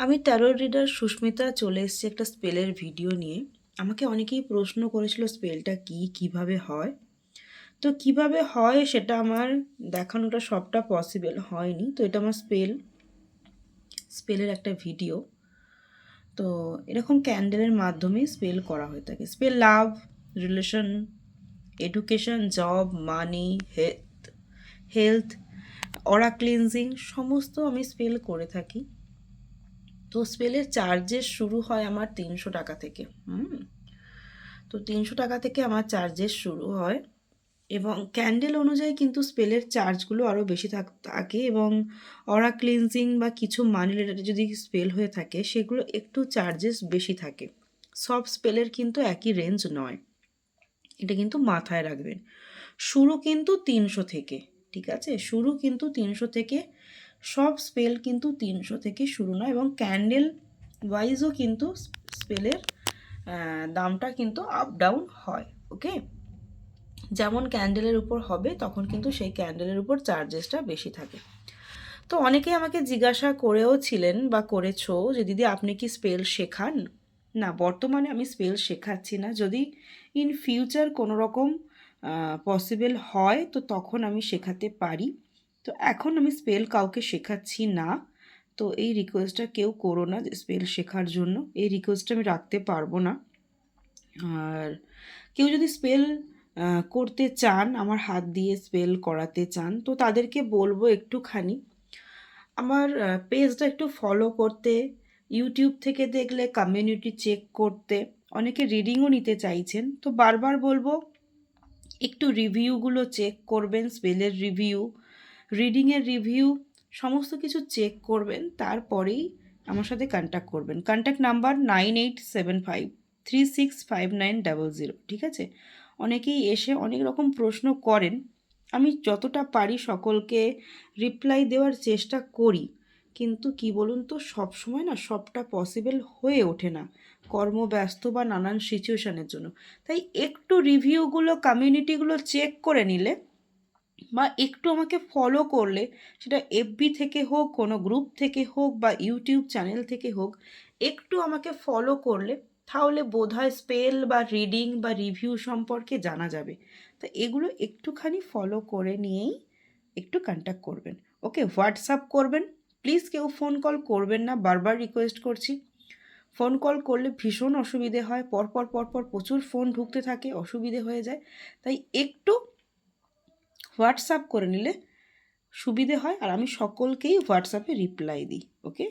আমি taro reader Susmita চলে এসেছি একটা স্পেলের ভিডিও নিয়ে। আমাকে অনেকেই প্রশ্ন করেছিল স্পেলটা কি, কীভাবে হয়? তো কীভাবে হয় সেটা আমার দেখানোটা সবটা পসিবল হয়নি। তো এটা আমার স্পেল স্পেলের একটা ভিডিও তো এরকম ক্যান্ডেলের মাধ্যমে স্পেল করা হয়ে থাকে। Spell love relation education job money health health aura cleansing সমস্ত আমি স্পেল করে থাকি। তো স্পেলের চার্জেস শুরু হয় আমার তিনশো টাকা থেকে, হুম? তো তিনশো টাকা থেকে আমার চার্জেস শুরু হয় এবং ক্যান্ডেল অনুযায়ী কিন্তু স্পেলের চার্জগুলো আরও বেশি থাক এবং অরা ক্লিনজিং বা কিছু মানি রিলেটেড যদি স্পেল হয়ে থাকে সেগুলো একটু চার্জেস বেশি থাকে। সব স্পেলের কিন্তু একই রেঞ্জ নয়, এটা কিন্তু মাথায় রাখবেন। শুরু কিন্তু তিনশো থেকে, ঠিক আছে? শুরু কিন্তু তিনশো থেকে সব স্পেল কিন্তু তিনশো থেকে শুরু নয় এবং ক্যান্ডেল ওয়াইজও কিন্তু স্পেলের দামটা কিন্তু আপ ডাউন হয় ওকে যেমন ক্যান্ডেলের উপর হবে, তখন কিন্তু সেই ক্যান্ডেলের উপর চার্জেসটা বেশি থাকে। তো অনেকে আমাকে জিজ্ঞাসা করেও ছিলেন বা করেছ যে, দিদি, আপনি কি স্পেল শেখান? না, বর্তমানে আমি স্পেল শেখাচ্ছি না। যদি ইন ফিউচার কোনো রকম পসিবল হয়, তো তখন আমি শেখাতে পারি। তো এখন আমি স্পেল কাউকে শেখাচ্ছি না। তো এই রিকোয়েস্টটা কেউ করো না যে স্পেল শেখার জন্য। এই রিকোয়েস্টটা আমি রাখতে পারব না। আর কেউ যদি স্পেল করতে চান, আমার হাত দিয়ে স্পেল করাতে চান, তো তাদেরকে বলব একটুখানি। আমার পেজটা একটু ফলো করতে ইউটিউব থেকে দেখলে কমিউনিটি চেক করতে। অনেকে রিডিংও নিতে চাইছেন। তো বারবার বলব, একটু রিভিউগুলো চেক করবেন স্পেলের রিভিউ রিডিংয়ের রিভিউ সমস্ত কিছু চেক করবেন, তারপরেই আমার সাথে কন্ট্যাক্ট করবেন। Contact number nine eight seven five three six five nine double zero ঠিক আছে? অনেকেই এসে অনেক রকম প্রশ্ন করেন। আমি যতটা পারি সকলকে রিপ্লাই দেওয়ার চেষ্টা করি, কিন্তু কি বলুন তো সব সময় না সবটা পসিবল হয়ে ওঠে না, কর্মব্যস্ত বা নানান সিচুয়েশানের জন্য। তাই একটু রিভিউগুলো কমিউনিটিগুলো চেক করে নিলে বা একটু আমাকে ফলো করলে সেটা এফবি থেকে হোক, কোনো গ্রুপ থেকে হোক বা ইউটিউব চ্যানেল থেকে হোক, একটু আমাকে ফলো করলে তাহলে বোধহয় স্পেল বা রিডিং বা রিভিউ সম্পর্কে জানা যাবে। তো এগুলো একটুখানি ফলো করে নিয়েই একটু কন্ট্যাক্ট করবেন। ওকে হোয়াটসঅ্যাপ করবেন। প্লিজ কেউ ফোন কল করবেন না, বারবার রিকোয়েস্ট করছি। ফোন কল করলে ভীষণ অসুবিধে হয়। পরপর পরপর প্রচুর ফোন ঢুকতে থাকে, অসুবিধে হয়ে যায়। তাই একটু হোয়াটসঅ্যাপ করে নিলে সুবিধে হয় আর আমি সকলকেই হোয়াটসঅ্যাপে রিপ্লাই দিই ওকে